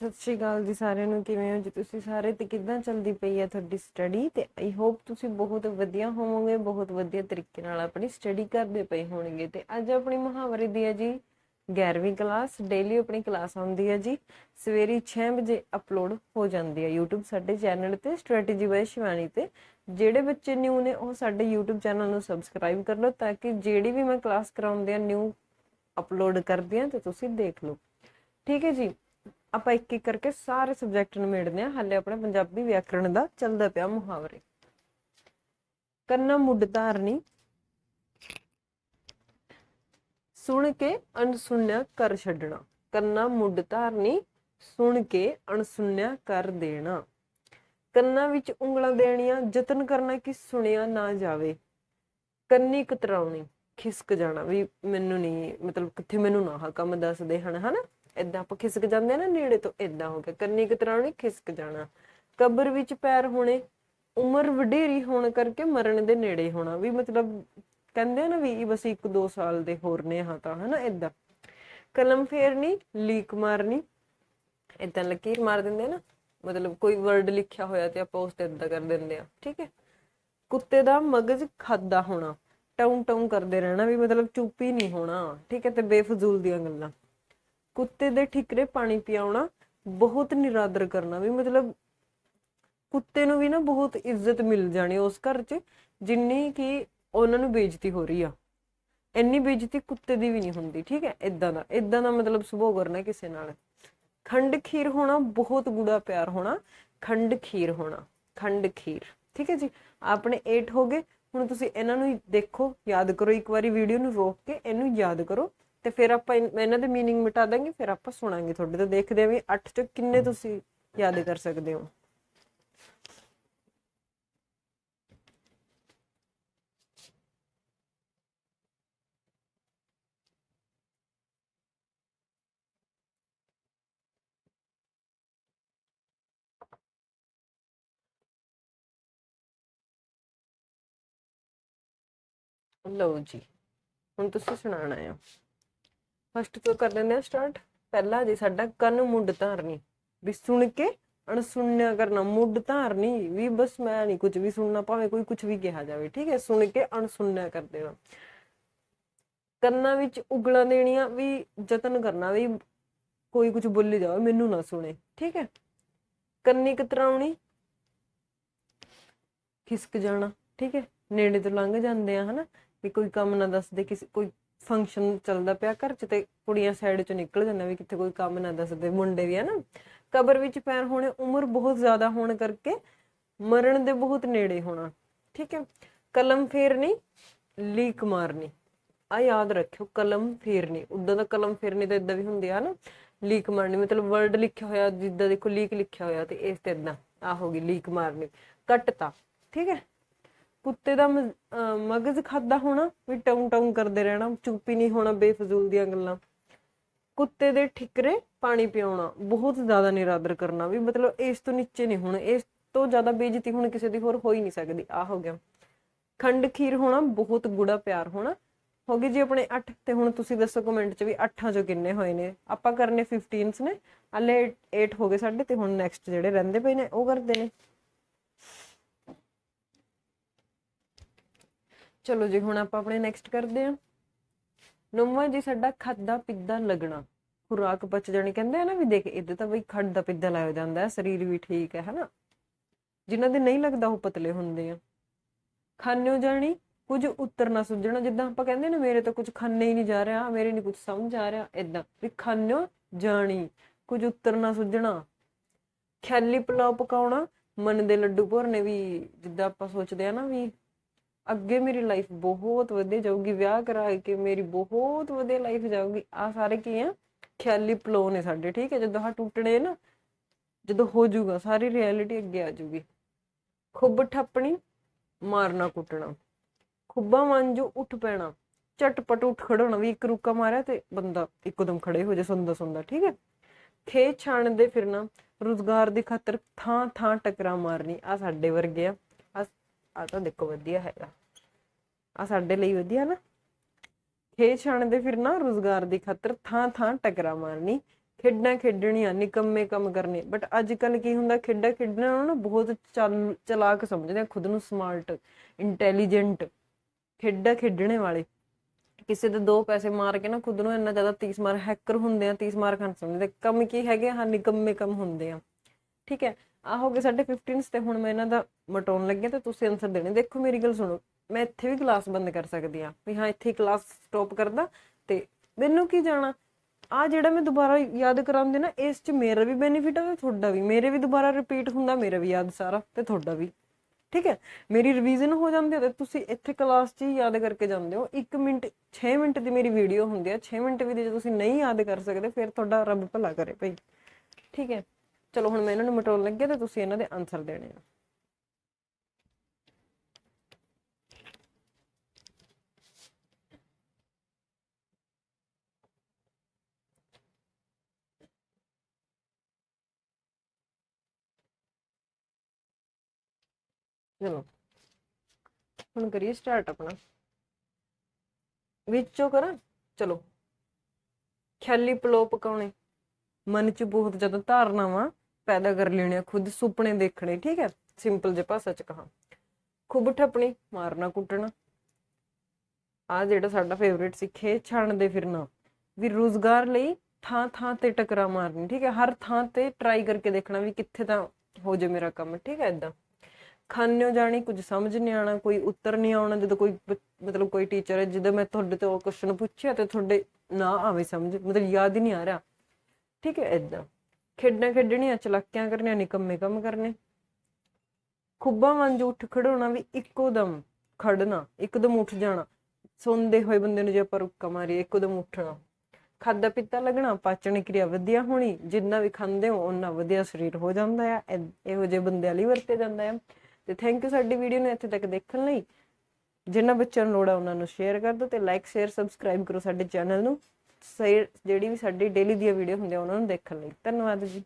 ਸਤਿ ਸ਼੍ਰੀ ਅਕਾਲ ਜੀ ਸਾਰਿਆਂ ਨੂੰ, ਕਿਵੇਂ ਹੋ ਜੀ ਤੁਸੀਂ ਸਾਰੇ ਤੇ ਕਿੱਦਾਂ ਚੱਲਦੀ ਪਈ ਹੈ ਤੁਹਾਡੀ ਸਟੱਡੀ ਤੇ ਆਈ ਹੋਪ ਤੁਸੀਂ ਬਹੁਤ ਵਧੀਆ ਹੋਵੋਗੇ, ਬਹੁਤ ਵਧੀਆ ਤਰੀਕੇ ਨਾਲ ਆਪਣੀ ਸਟੱਡੀ ਕਰਦੇ ਪਏ ਹੋਣਗੇ। ਤੇ ਅੱਜ ਆਪਣੀ ਮੁਹਾਵਰੇ ਦੀ ਹੈ ਜੀ 11ਵੀਂ ਕਲਾਸ ਡੇਲੀ ਆਪਣੀ ਕਲਾਸ ਆਉਂਦੀ ਹੈ ਜੀ। ਸਵੇਰੇ 6 ਵਜੇ ਅਪਲੋਡ ਹੋ ਜਾਂਦੀ ਹੈ YouTube ਸਾਡੇ ਚੈਨਲ ਤੇ ਸਟ੍ਰੈਟੇਜੀ ਬਾਈ ਸ਼ਿਵਾਨੀ ਤੇ। ਜਿਹੜੇ ਬੱਚੇ ਨਿਊ ਨੇ, ਉਹ ਸਾਡੇ YouTube ਚੈਨਲ ਨੂੰ ਸਬਸਕ੍ਰਾਈਬ ਕਰ ਲਓ ਤਾਂ ਕਿ ਜਿਹੜੀ ਵੀ ਮੈਂ ਕਲਾਸ ਕਰਾਉਂਦੀ ਆ ਨਿਊ ਅਪਲੋਡ ਕਰਦੀ ਆ ਤੇ ਤੁਸੀਂ ਦੇਖ ਲਓ। ਠੀਕ ਹੈ ਜੀ। ਆਪਾਂ ਇੱਕ ਇੱਕ ਕਰਕੇ ਸਾਰੇ ਸਬਜੈਕਟ ਨੂੰ ਮੇੜਦੇ ਆ ਹਾਲੇ ਆਪਣਾ ਪੰਜਾਬੀ ਵਿਆਕਰਣ ਦਾ ਚੱਲਦਾ ਪਿਆ ਮੁਹਾਵਰੇ। ਕੰਨਾ ਮੁੱਢ ਧਾਰਨੀ। ਸੁਣ ਕੇ ਅਣਸੁਣਿਆ ਕਰ ਛੱਡਣਾ। ਕੰਨਾ ਮੁੱਢ ਧਾਰਨੀ। ਸੁਣ ਕੇ ਅਣਸੁਣਿਆ ਕਰ ਦੇਣਾ। ਕੰਨਾਂ ਵਿੱਚ ਉਂਗਲਾਂ ਦੇਣੀਆਂ। ਯਤਨ ਕਰਨਾ ਕਿ ਸੁਣਿਆ ਨਾ ਜਾਵੇ। ਕੰਨੀ ਕਤਰਾਉਣੀ। ਖਿਸਕ ਜਾਣਾ। ਵੀ ਮੈਨੂੰ ਨਹੀਂ, ਮਤਲਬ ਕਿੱਥੇ ਮੈਨੂੰ ਨਾ ਹਾ ਕੰਮ ਦੱਸਦੇ ਹਨ, ਹਨਾ? ਇਦਾਂ ਆਪਾਂ ਖਿਸਕ ਜਾਂਦੇ ਆ ਨਾ ਨੇੜੇ ਤੋਂ ਇਦਾਂ ਹੋ ਗਿਆ। ਕੰਨੀ ਕਤਰਾਉਣੀ ਖਿਸਕ ਜਾਣਾ। ਕਬਰ ਵਿੱਚ ਪੈਰ ਹੋਣੇ, ਉਮਰ ਵਡੇਰੀ ਹੋਣ ਕਰਕੇ ਮਰਨ ਦੇ ਨੇੜੇ ਹੋਣਾ। ਵੀ ਮਤਲਬ ਕਹਿੰਦੇ ਆ ਨਾ ਵੀ ਬਸ 1-2 ਸਾਲ ਦੇ ਹੋਰ ਨੇ ਹਾਂ ਤਾਂ, ਹਨਾ ਇਦਾਂ ਕਲਮ ਫੇਰਨੀ, ਲੀਕ ਮਾਰਨੀ ਇਦਾਂ ਲਕੀਰ ਮਾਰ ਦਿੰਦੇ ਆ ਨਾ। ਮਤਲਬ ਕੋਈ ਵਰਡ ਲਿਖਿਆ ਹੋਇਆ ਤੇ ਆਪਾਂ ਉਸ ਤੇ ਇਦਾਂ ਕਰ ਦਿੰਦੇ ਆ, ਠੀਕ ਹੈ? ਕੁੱਤੇ ਦਾ ਮਗਜ ਖਾਦਾ ਹੋਣਾ। ਟਾਉਂ ਟਾਉਂ ਕਰਦੇ ਰਹਿਣਾ ਵੀ ਮਤਲਬ ਚੁੱਪ ਹੀ ਨਹੀਂ ਹੋਣਾ, ਠੀਕ ਹੈ? ਤੇ ਬੇਫਜ਼ੂਲ ਦੀਆਂ ਗੱਲਾਂ। ਕੁੱਤੇ ਦੇ ਠਿਕਰੇ ਪਾਣੀ ਪਿਆਉਣਾ ਬਹੁਤ ਨਿਰਾਦਰ ਕਰਨਾ ਵੀ ਮਤਲਬ ਕੁੱਤੇ ਨੂੰ ਵੀ ਨਾ ਬਹੁਤ ਇੱਜ਼ਤ ਮਿਲ ਜਾਣੀ ਉਸ ਘਰ 'ਚ, ਜਿੰਨੀ ਕਿ ਉਹਨਾਂ ਨੂੰ ਬੇਇੱਜ਼ਤੀ ਹੋ ਰਹੀ ਆ। ਇੰਨੀ ਬੇਇੱਜ਼ਤੀ ਕੁੱਤੇ ਦੀ ਵੀ ਨਹੀਂ ਹੁੰਦੀ, ਠੀਕ ਹੈ? ਇਦਾਂ ਦਾ ਇਦਾਂ ਦਾ ਮਤਲਬ ਸੁਭਾਅ ਕਰਨਾ ਕਿਸੇ ਨਾਲ। ਖੰਡ ਖੀਰ ਹੋਣਾ ਬਹੁਤ ਗੂੜਾ ਪਿਆਰ ਹੋਣਾ, ਖੰਡ ਖੀਰ ਹੋਣਾ, ਖੰਡ ਖੀਰ, ਠੀਕ ਹੈ ਜੀ? ਆਪਣੇ 8 ਹੋ ਗਏ, ਹੁਣ ਤੁਸੀਂ ਇਹਨਾਂ ਨੂੰ ਦੇਖੋ, ਯਾਦ ਕਰੋ, ਇੱਕ ਵਾਰੀ ਵੀਡੀਓ ਨੂੰ ਰੋਕ ਕੇ ਇਹਨੂੰ ਯਾਦ ਕਰੋ। ਤੇ ਫਿਰ ਆਪਾਂ ਇਨ- ਇਹਨਾਂ ਦੇ मीनिंग ਮਿਟਾ ਦਾਂਗੇ ਫਿਰ ਆਪਾਂ ਸੁਣਾਂਗੇ ਤੁਹਾਡੇ ਤੋਂ ਦੇਖਦੇ ਆਂ ਵੀ 8 ਚ ਕਿੰਨੇ ਤੁਸੀਂ ਯਾਦ ਕਰ ਸਕਦੇ ਹੋ ਲਓ ਜੀ ਹੁਣ ਤੁਸੀਂ ਸੁਣਾਉਣਾ ਆ ਫਸਟ ਤੋਂ ਕਰ ਲੈਂਦੇ ਆ ਸਟਾਰਟ ਪਹਿਲਾ ਜੀ ਸਾਡਾ ਕੰਨ ਮੁੱਢ ਧਾਰਨੀ, ਵੀ ਸੁਣ ਕੇ ਅਣਸੁਣਿਆ ਕਰਨਾ, ਮੁੱਢ ਧਾਰਨੀ ਵੀ ਬਸ ਮੈਂ ਨਹੀਂ ਕੁਝ ਵੀ ਸੁਣਨਾ, ਭਾਵੇਂ ਕੋਈ ਕੁਝ ਵੀ ਕਿਹਾ ਜਾਵੇ, ਠੀਕ ਹੈ? ਸੁਣ ਕੇ ਅਣਸੁਣਿਆ ਕਰ ਦੇਣਾ। ਕੰਨਾਂ ਵਿੱਚ ਉਗਲਾਂ ਦੇਣੀਆਂ, ਵੀ ਯਤਨ ਕਰਨਾ, ਵੀ ਕੋਈ ਕੁਝ ਬੋਲੀ ਜਾਵੇ, ਮੈਨੂੰ ਨਾ ਸੁਣੇ, ਠੀਕ ਹੈ? ਕੰਨੀ ਕਤਰਾਉਣੀ, ਖਿਸਕ ਜਾਣਾ, ਠੀਕ ਹੈ? ਨੇੜੇ ਤੋਂ ਲੰਘ ਜਾਂਦੇ ਆ, ਹਨਾ? ਵੀ ਕੋਈ ਕੰਮ ਨਾ ਦੱਸਦੇ, ਕਿਸੇ, ਕੋਈ ਫੰਕਸ਼ਨ ਚੱਲਦਾ ਪਿਆ, ਘਰ 'ਚ ਤੇ ਕੁੜੀਆਂ ਸਾਈਡ 'ਚੋਂ ਨਿਕਲ ਜਾਂਦੀਆਂ ਵੀ ਕਿਤੇ ਕੋਈ ਕੰਮ ਨਾ ਦੱਸਦੇ ਮੁੰਡੇ ਵੀ ਹਨਾ। ਕਬਰ ਵਿੱਚ ਪੈਰ ਹੋਣੇ, ਉਮਰ ਬਹੁਤ ਜ਼ਿਆਦਾ ਹੋਣ ਕਰਕੇ ਮਰਨ ਦੇ ਬਹੁਤ ਨੇੜੇ ਹੋਣਾ, ਠੀਕ ਹੈ। ਕਲਮ ਫੇਰਨੀ, ਲੀਕ ਮਾਰਨੀ। ਆ ਯਾਦ ਰੱਖਿਓ, ਕਲਮ ਫੇਰਨੀ। ਉਦਾਂ ਦਾ ਕਲਮ ਫੇਰਨੀ ਤਾਂ ਇਦਾਂ ਵੀ ਹੁੰਦੀ ਆ ਨਾ, ਲੀਕ ਮਾਰਨੀ। ਮਤਲਬ ਵਰਡ ਲਿਖਿਆ ਹੋਇਆ, ਜਿੱਦਾਂ ਦੇਖੋ ਲੀਕ ਲਿਖਿਆ ਹੋਇਆ ਤੇ ਇਸ ਤੇ ਇਦਾਂ ਆ ਹੋ ਗਈ ਲੀਕ ਮਾਰਨੀ। ਕੱਟਤਾ, ਠੀਕ ਹੈ। ਕੁੱਤੇ ਦਾ ਮਗਜ਼ ਖਾਦਾ ਹੋਣਾ, ਵੀ ਟਾਉਂ ਟਾਉਂ ਕਰਦੇ ਰਹਿਣਾ, ਚੁੱਪ ਨਹੀਂ ਹੋਣਾ ਬੇਫਜ਼ੂਲ ਦੀਆਂ ਗੱਲਾਂ। ਕੁੱਤੇ ਦੇ ਠਿਕਰੇ ਪਾਣੀ ਪਿਆਉਣਾ ਬਹੁਤ ਜ਼ਿਆਦਾ ਨਿਰਾਦਰ ਕਰਨਾ, ਵੀ ਮਤਲਬ ਇਸ ਤੋਂ ਨੀਚੇ ਨਹੀਂ ਹੋਣਾ, ਇਸ ਤੋਂ ਜ਼ਿਆਦਾ ਬੇਇੱਜ਼ਤੀ ਹੁਣ ਕਿਸੇ ਦੀ ਹੋਰ ਹੋ ਹੀ ਨਹੀਂ ਸਕਦੀ। ਆ ਹੋ ਗਿਆ। ਖੰਡ ਖੀਰ ਹੋਣਾ, ਬਹੁਤ ਗੁੜਾ ਪਿਆਰ ਹੋਣਾ। ਹੋ ਗਏ ਜੀ ਆਪਣੇ 8 ਤੇ ਹੁਣ ਤੁਸੀਂ ਦੱਸੋ ਕਮੈਂਟ 'ਚ ਵੀ 8 ਚੋਂ ਕਿੰਨੇ ਹੋਏ ਨੇ? ਆਪਾਂ ਕਰਨੇ 15s ਨੇ, ਹਲੇ 8 ਹੋ ਗਏ ਸਾਡੇ, ਤੇ ਹੁਣ ਨੈਕਸਟ ਜਿਹੜੇ ਰਹਿੰਦੇ ਪਏ ਨੇ, ਉਹ ਕਰਦੇ ਨੇ। ਚਲੋ ਜੀ, ਹੁਣ ਆਪਾਂ ਆਪਣੇ ਨੈਕਸਟ ਕਰਦੇ ਹਾਂ। ਨੌਵਾਂ ਜੀ, ਸਾਡਾ ਖਾਦਾ ਪਿੱਦਾ ਲੱਗਣਾ। ਖੁਰਾਕ ਪਚ ਜਾਣੀ, ਕਹਿੰਦੇ ਆ ਨਾ ਵੀ ਦੇਖ ਇੱਦਾਂ ਤਾਂ ਬਈ ਖੱਡ ਪਿੱਦਾ ਲਾਇਆ ਜਾਂਦਾ ਸਰੀਰ ਵੀ ਠੀਕ ਹੈ, ਹਨਾ? ਜਿਨ੍ਹਾਂ ਦੇ ਨਹੀਂ ਲੱਗਦਾ ਉਹ ਪਤਲੇ ਹੁੰਦੇ ਆ। ਖਾਨਿਓ ਜਾਣੀ, ਕੁਝ ਉੱਤਰ ਨਾ ਸੁਝਣਾ, ਜਿੱਦਾਂ ਆਪਾਂ ਕਹਿੰਦੇ ਨਾ, ਮੇਰੇ ਤਾਂ ਕੁਝ ਖਾਣੇ ਹੀ ਨਹੀਂ ਜਾ ਰਿਹਾ, ਮੇਰੇ ਨਹੀਂ ਕੁਝ ਸਮਝ ਆ ਰਿਹਾ ਇਦਾਂ ਵੀ ਖਾਨਿਓ ਜਾਣੀ, ਕੁਝ ਉੱਤਰ ਨਾ ਸੁਝਣਾ। ਖਿਆਲੀ ਪੁਲਾਓ ਪਕਾਉਣਾ, ਮਨ ਦੇ ਲੱਡੂ ਭਰਨੇ ਵੀ, ਜਿੱਦਾਂ ਆਪਾਂ ਸੋਚਦੇ ਆ ਨਾ ਵੀ ਅੱਗੇ ਮੇਰੀ ਲਾਈਫ ਬਹੁਤ ਵਧੀਆ ਜਾਊਗੀ, ਵਿਆਹ ਕਰਾ ਕੇ ਮੇਰੀ ਬਹੁਤ ਵਧੀਆ ਲਾਈਫ ਜਾਊਗੀ। ਆ ਸਾਰੇ ਕੀ ਆ? ਖਿਆਲੀ ਪਲੋ ਨੇ ਸਾਡੇ, ਠੀਕ ਹੈ? ਜਦੋਂ ਆ ਟੁੱਟਣੇ ਨਾ, ਜਦੋਂ ਹੋ ਜਾਊਗਾ, ਸਾਰੀ ਰਿਐਲਿਟੀ ਅੱਗੇ ਆ ਜਾਊਗੀ। ਖੁੱਬ ਠੱਪਣੀ, ਮਾਰਨਾ ਕੁੱਟਣਾ। ਖੁੱਬਾ ਮੰਜੂ ਉੱਠ ਪੈਣਾ, ਝਟਪਟ ਉੱਠ ਖੜੋਣਾ ਵੀ ਇੱਕ ਰੁੱਕਾ ਮਾਰਿਆ ਤੇ ਬੰਦਾ ਇੱਕਦਮ ਖੜੇ ਹੋ ਜਾ ਸੁੰਦਾ ਸੁੰਦਾ ਠੀਕ ਹੈ? ਖੇ ਛਾਣਦੇ ਫਿਰਨਾ, ਰੁਜ਼ਗਾਰ ਦੀ ਖਾਤਰ ਥਾਂ ਥਾਂ ਟਕਰਾ ਮਾਰਨੀ ਆ ਸਾਡੇ ਵਰਗੇ ਆ। ਆ ਤਾਂ ਦੇਖੋ ਵਧੀਆ ਹੈਗਾ। ਆ ਸਾਡੇ ਲਈ ਵਧੀਆ ਨਾ। ਖੇ ਛਾਣਦੇ ਫਿਰਨਾ ਰੁਜ਼ਗਾਰ ਦੀ ਖਾਤਰ ਥਾਂ ਥਾਂ ਟਕਰਾ ਮਾਰਨੀ, ਖੇਡਾਂ ਖੇਡਣੀਆਂ, ਨਿਕੰਮੇ ਕੰਮ ਕਰਨੇ। ਬਟ ਅੱਜ ਕੱਲ ਕੀ ਹੁੰਦਾ, ਖੇਡਾਂ ਖੇਡਣਾ ਨੂੰ ਬਹੁਤ ਚਲਾਕ ਸਮਝਦੇ ਆ, ਖੁਦ ਨੂੰ ਸਮਾਰਟ ਇੰਟੈਲੀਜੈਂਟ ਖੇਡਾਂ ਖੇਡਣੇ ਵਾਲੇ। ਕਿਸੇ ਦੇ ਦੋ ਪੈਸੇ ਮਾਰ ਕੇ ਨਾ ਖੁਦ ਨੂੰ ਇੰਨਾ ਜ਼ਿਆਦਾ ਤੀਸ ਮਾਰ ਹੈਕਰ ਹੁੰਦੇ ਆ, ਤੀਸ ਮਾਰ ਖਾਨ ਸਮਝਦੇ। ਕੰਮ ਕੀ ਹੈਗੇ ਆ? ਨਿਕੰਮੇ ਕੰਮ ਹੁੰਦੇ ਆ। ਠੀਕ ਹੈ ਆ ਹੋ ਗਏ ਸਾਡੇ 15s ਤੇ ਹੁਣ ਮੈਂ ਇਹਨਾਂ ਦਾ ਮਟਾਉਣ ਲੱਗੀ ਹਾਂ ਤੇ ਤੁਸੀਂ ਆਨਸਰ ਦੇਣੇ। ਦੇਖੋ ਮੇਰੀ ਗੱਲ ਸੁਣੋ, ਮੈਂ ਇੱਥੇ ਵੀ ਕਲਾਸ ਬੰਦ ਕਰ ਸਕਦੀ ਆ ਵੀ ਹਾਂ ਇੱਥੇ ਕਲਾਸ ਸਟਾਪ ਕਰਦਾ ਤੇ ਮੈਨੂੰ ਕੀ ਜਾਣਾ? ਆ ਜਿਹੜਾ ਮੈਂ ਦੁਬਾਰਾ ਯਾਦ ਕਰਾਉਂਦੇ ਨਾ, ਇਸ ਚ ਮੇਰਾ ਵੀ ਬੈਨੀਫਿਟ ਆ ਤੇ ਤੁਹਾਡਾ ਵੀ। ਮੇਰੇ ਵੀ ਦੁਬਾਰਾ ਰਿਪੀਟ ਹੁੰਦਾ, ਮੇਰਾ ਵੀ ਯਾਦ ਸਾਰਾ ਤੇ ਤੁਹਾਡਾ ਵੀ। ਠੀਕ ਹੈ, ਮੇਰੀ ਰਿਵੀਜ਼ਨ ਹੋ ਜਾਂਦੀ ਹੈ ਤੇ ਤੁਸੀਂ ਇੱਥੇ ਕਲਾਸ 'ਚ ਹੀ ਯਾਦ ਕਰਕੇ ਜਾਂਦੇ ਹੋ। 1 ਮਿੰਟ 6 ਮਿੰਟ ਦੀ ਮੇਰੀ ਵੀਡੀਓ ਹੁੰਦੀ ਹੈ 6 ਮਿੰਟ ਵੀ ਜੇ ਤੁਸੀਂ ਨਹੀਂ ਯਾਦ ਕਰ ਸਕਦੇ, ਫਿਰ ਤੁਹਾਡਾ ਰੱਬ ਭਲਾ ਕਰੇ ਭਾਈ। ਠੀਕ ਹੈ ਚਲੋ ਹੁਣ ਮੈਂ ਇਹਨਾਂ ਨੂੰ ਮਟਾਉਣ ਲੱਗਿਆ ਤੇ ਤੁਸੀਂ ਇਹਨਾਂ ਦੇ ਆਨਸਰ ਦੇਣੇ ਆ। ਚਲੋ, ਹੁਣ ਕਰੀਏ ਸਟਾਰਟ ਆਪਣਾ। ਵਿੱਚੋਂ ਕਰਾਂ? ਚਲੋ। ਖਿਆਲੀ ਪਲੋ ਪਕਾਉਣੇ। ਮਨ ਚ ਬਹੁਤ ਜ਼ਿਆਦਾ ਧਾਰਨਾਵਾਂ ਪੈਦਾ ਕਰ ਲੈਣੇ ਖੁਦ ਸੁਪਨੇ ਦੇਖਣੇ, ਠੀਕ ਹੈ? ਸਿੰਪਲ ਜਿਹਾ ਭਾਸ਼ਾ ਚ ਕਹਾ। ਖੁਬ ਠਪਣੀ, ਮਾਰਨਾ, ਕੁੱਟਣਾ। ਆ ਜਿਹੜਾ ਸਾਡਾ ਫੇਵਰੇਟ ਸੀ, ਖੇ ਛਾਣਦੇ ਫਿਰਨਾ। ਵੀ ਰੋਜ਼ਗਾਰ ਲਈ ਥਾਂ ਥਾਂ ਤੇ ਟਕਰਾ ਮਾਰਨੀ, ਠੀਕ ਹੈ? ਹਰ ਥਾਂ ਤੇ ਟਰਾਈ ਕਰਕੇ ਦੇਖਣਾ ਵੀ ਕਿੱਥੇ ਤਾਂ ਹੋ ਜੇ ਮੇਰਾ ਕੰਮ, ਠੀਕ ਹੈ? ਇਦਾਂ ਖਾਨਿਓ ਜਾਣੀ, ਕੁਝ ਸਮਝ ਨਹੀਂ ਆਣਾ ਕੋਈ ਉੱਤਰ ਨਹੀਂ ਆਉਣਾ, ਜਦੋਂ ਕੋਈ ਮਤਲਬ ਕੋਈ ਟੀਚਰ ਹੈ, ਜਦੋਂ ਮੈਂ ਤੁਹਾਡੇ ਤੋਂ ਕੁਐਸਚਨ ਪੁੱਛਿਆ ਤੇ ਤੁਹਾਡੇ ਨਾ ਆਵੇ ਸਮਝ, ਮਤਲਬ ਯਾਦ ਹੀ ਨਹੀਂ ਆ ਰਿਹਾ। ਠੀਕ ਹੈ? ਇਦਾਂ ਖੇਡਾਂ ਖੇਡਣੀਆਂ, ਚਲਾਕੀਆਂ ਕਰਨੀਆਂ ਨਿਕੰਮੇ ਕੰਮ ਕਰਨੇ। ਖੁੱਬਾਂ ਵਾਂਝ ਉੱਠ ਖੜੋਣਾ ਵੀ ਇੱਕੋ ਦਮ ਖੜਨਾ ਇੱਕਦਮ ਉੱਠ ਜਾਣਾ। ਸੌਂਦੇ ਹੋਏ ਬੰਦੇ ਨੂੰ ਜੇ ਆਪਾਂ ਰੁੱਕਾ ਮਾਰੀਏ, ਇੱਕਦਮ ਉੱਠਣਾ। ਖਾਦਾ ਪੀਤਾ ਲੱਗਣਾ, ਪਾਚਨ ਕਿਰਿਆ ਵਧੀਆ ਹੋਣੀ, ਜਿੰਨਾ ਵੀ ਖਾਂਦੇ ਹੋ ਉਹਨਾਂ ਵਧੀਆ ਸਰੀਰ ਹੋ ਜਾਂਦਾ ਆ। ਇਹੋ ਜਿਹੇ ਬੰਦਿਆਂ ਲਈ ਵਰਤੇ ਜਾਂਦਾ ਆ। ਤੇ ਥੈਂਕ ਯੂ ਸਾਡੀ ਵੀਡੀਓ ਨੂੰ ਇੱਥੇ ਤੱਕ ਦੇਖਣ ਲਈ। ਜਿਨ੍ਹਾਂ ਬੱਚਿਆਂ ਨੂੰ ਲੋੜ ਆ, ਉਹਨਾਂ ਨੂੰ ਸ਼ੇਅਰ ਕਰ ਦਿਓ ਤੇ ਲਾਈਕ ਸ਼ੇਅਰ ਸਬਸਕ੍ਰਾਈਬ ਕਰੋ ਸਾਡੇ ਚੈਨਲ ਨੂੰ। ਸਹੀ ਜਿਹੜੀ ਵੀ ਸਾਡੀ ਡੇਲੀ ਦੀਆਂ ਵੀਡੀਓ ਹੁੰਦੀਆਂ ਉਹਨਾਂ ਨੂੰ ਦੇਖਣ ਲਈ। ਧੰਨਵਾਦ ਜੀ।